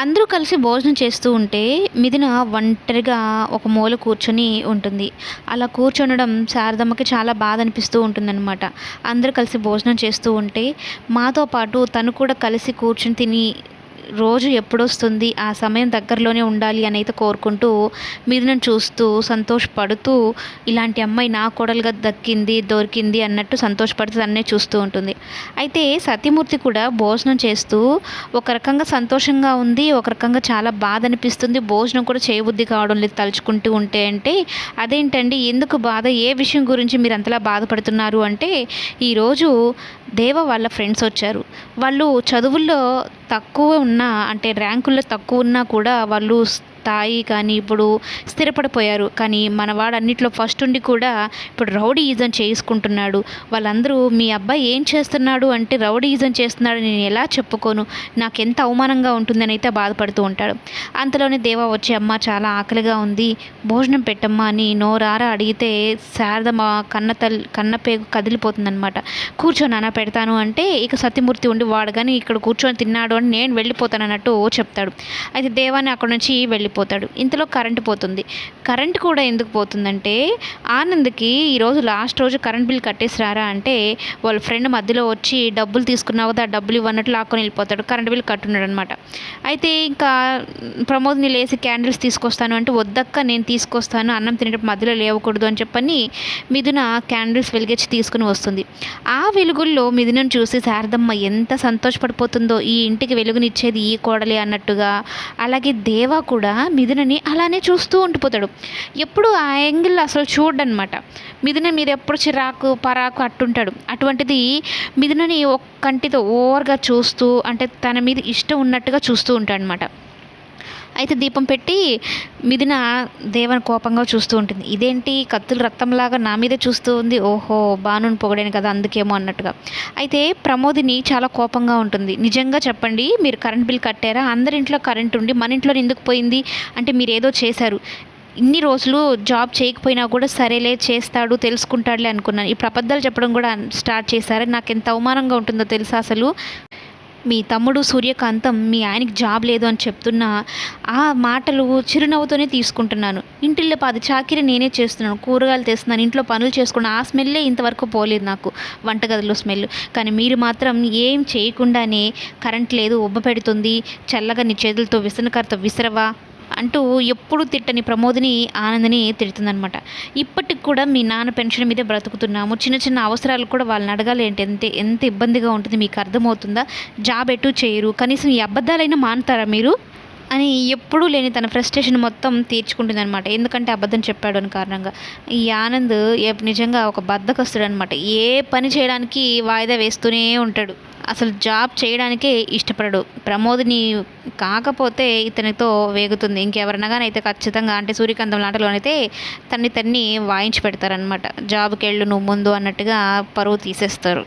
అందరూ కలిసి భోజనం చేస్తూ ఉంటే మిథున ఒంటరిగా ఒక మూల కూర్చొని ఉంటుంది. అలా కూర్చొనడం శారదమ్మకి చాలా బాధ అనిపిస్తూ ఉంటుందన్నమాట. అందరూ కలిసి భోజనం చేస్తూ ఉంటే మాతో పాటు తను కూడా కలిసి కూర్చుని తిని రోజు ఎప్పుడొస్తుంది? ఆ సమయం దగ్గరలోనే ఉండాలి అని అయితే కోరుకుంటూ మిథునను చూస్తూ సంతోషపడుతూ ఇలాంటి అమ్మాయి నా కోడలుగా దక్కింది దొరికింది అన్నట్టు సంతోషపడుతూ అన్నే చూస్తూ ఉంటుంది. అయితే సతీమూర్తి కూడా భోజనం చేస్తూ ఒక రకంగా సంతోషంగా ఉంది ఒక రకంగా చాలా బాధ అనిపిస్తుంది భోజనం కూడా చేయబుద్ధి కావడం లేదు తలుచుకుంటూ ఉంటే అంటే అదేంటండి? ఎందుకు బాధ? ఏ విషయం గురించి మీరు అంతలా బాధపడుతున్నారు? అంటే ఈరోజు దేవ వాళ్ళ ఫ్రెండ్స్ వచ్చారు. వాళ్ళు చదువుల్లో తక్కువ ఉన్నా అంటే ర్యాంకుల్లో తక్కువ ఉన్నా కూడా వాళ్ళు తాయి కానీ ఇప్పుడు స్థిరపడిపోయారు. కానీ మనవాడు అన్నిట్లో ఫస్ట్ ఉండి కూడా ఇప్పుడు రౌడీయిజం చేసుకుంటున్నాడు. వాళ్ళందరూ మీ అబ్బాయి ఏం చేస్తున్నాడు అంటే రౌడీయిజం చేస్తున్నాడు నేను ఎలా చెప్పుకోను? నాకు ఎంత అవమానంగా ఉంటుందని అయితే బాధపడుతూ ఉంటాడు. అంతలోనే దేవా వచ్చి అమ్మ చాలా ఆకలిగా ఉంది. భోజనం పెట్టమ్మా అని నోరారా అడిగితే శారదమ్మ కన్న తల్లి కన్న పేగు కదిలిపోతుందనమాట కూర్చో నాన్న పెడతాను అంటే ఇక సత్యమూర్తి ఉండి వాడు కానీ ఇక్కడ కూర్చొని తిన్నాడు అని నేను వెళ్ళిపోతానన్నట్టు చెప్తాడు. అయితే దేవాన్ని అక్కడ నుంచి వెళ్ళిపోతాడు ఇంతలో కరెంటు పోతుంది. కరెంట్ కూడా ఎందుకు పోతుందంటే ఆనంద్కి ఈరోజు లాస్ట్ రోజు కరెంట్ బిల్ కట్టేసి రారా అంటే వాళ్ళ ఫ్రెండ్ మధ్యలో వచ్చి డబ్బులు తీసుకున్నావు కదా డబ్బులు ఇవ్వన్నట్టు లాక్కొని వెళ్ళిపోతాడు. కరెంట్ బిల్ కట్టున్నాడు అనమాట అయితే ఇంకా ప్రమోద్ని లేసి క్యాండిల్స్ తీసుకొస్తాను అంటే వద్దక్క నేను తీసుకొస్తాను. అన్నం తినేటప్పుడు మధ్యలో లేవకూడదు అని చెప్పని మిథున క్యాండిల్స్ వెలిగించి తీసుకుని వస్తుంది. ఆ వెలుగుల్లో మిథునను చూసి శారదమ్మ ఎంత సంతోషపడిపోతుందో ఈ ఇంటికి వెలుగునిచ్చేది ఈ కోడలే అన్నట్టుగా. అలాగే దేవా కూడా మిథునని అలానే చూస్తూ ఉండిపోతాడు. ఎప్పుడు ఆ యాంగిల్ అసలు చూడనమాట. మిథున మీద ఎప్పుడు చిరాకు పరాకు అట్టుంటాడు. అటువంటిది మిథునని ఒక కంటితో ఓవర్గా చూస్తూ అంటే తన మీద ఇష్టం ఉన్నట్టుగా చూస్తూ ఉంటాడనమాట. అయితే దీపం పెట్టి మిథున దేవన్ కోపంగా చూస్తూ ఉంటుంది. ఇదేంటి? కత్తులు రక్తంలాగా నా మీదే చూస్తూ ఉంది. ఓహో బానుని పొగడాను కదా అందుకేమో అన్నట్టుగా. అయితే ప్రమోదిని చాలా కోపంగా ఉంటుంది. నిజంగా చెప్పండి మీరు కరెంట్ బిల్ కట్టారా? అందరి ఇంట్లో కరెంట్ ఉండి మన ఇంట్లో ఎందుకు పోయింది? అంటే మీరు ఏదో చేశారు. ఇన్ని రోజులు జాబ్ చేయకపోయినా కూడా సరేలే చేస్తాడు తెలుసుకుంటాడులే అనుకున్నాను. ఇప్పుడు అబద్ధాలు చెప్పడం కూడా స్టార్ట్ చేశారు? నాకు ఎంత అవమానంగా ఉంటుందో తెలుసా అసలు? మీ తమ్ముడు సూర్యకాంతం మీ ఆయనకి జాబ్ లేదు అని చెప్తున్నా ఆ మాటలు చిరునవ్వుతోనే తీసుకుంటున్నాను. ఇంటిల్లో పది చాకిరి నేనే చేస్తున్నాను. కూరగాయలు తెస్తున్నాను. ఇంట్లో పనులు చేసుకున్న ఆ స్మెల్లే ఇంతవరకు పోలేదు నాకు. వంటగదిలో స్మెల్. కానీ మీరు మాత్రం ఏం చేయకుండానే కరెంట్ లేదు ఉబ్బ పెడుతుంది. చల్లగా నీ చేతులతో విసనకరతో విసరవా? అంటూ ఎప్పుడు తిట్టని ప్రమోదిని ఆనందని తిడుతుందనమాట ఇప్పటికి కూడా మీ నాన్న పెన్షన్ మీదే బ్రతుకుతున్నాము. చిన్న చిన్న అవసరాలు కూడా వాళ్ళని అడగాలి ఏంటి ఎంత ఎంత ఇబ్బందిగా ఉంటుంది మీకు అర్థమవుతుందా? జాబ్ ఎటు చేయరు. కనీసం ఈ అబద్ధాలైనా మానుతారా మీరు? అని ఎప్పుడూ లేని తన ఫ్రస్ట్రేషన్ మొత్తం తీర్చుకుంటుంది అనమాట ఎందుకంటే అబద్ధం చెప్పాడు అని కారణంగా. ఈ ఆనంద్ నిజంగా ఒక బద్దకస్తుడు అనమాట ఏ పని చేయడానికి వాయిదా వేస్తూనే ఉంటాడు. అసలు జాబ్ చేయడానికే ఇష్టపడడు. ప్రమోద్ని కాకపోతే ఇతనితో వేగుతుంది. ఇంకెవరన్నా కానీ అయితే ఖచ్చితంగా అంటే సూర్యకాంతం లాంటిలోనైతే తన్ని తన్ని వాయించి పెడతారనమాట జాబ్కి వెళ్ళు నువ్వు ముందు అన్నట్టుగా పరువు తీసేస్తారు.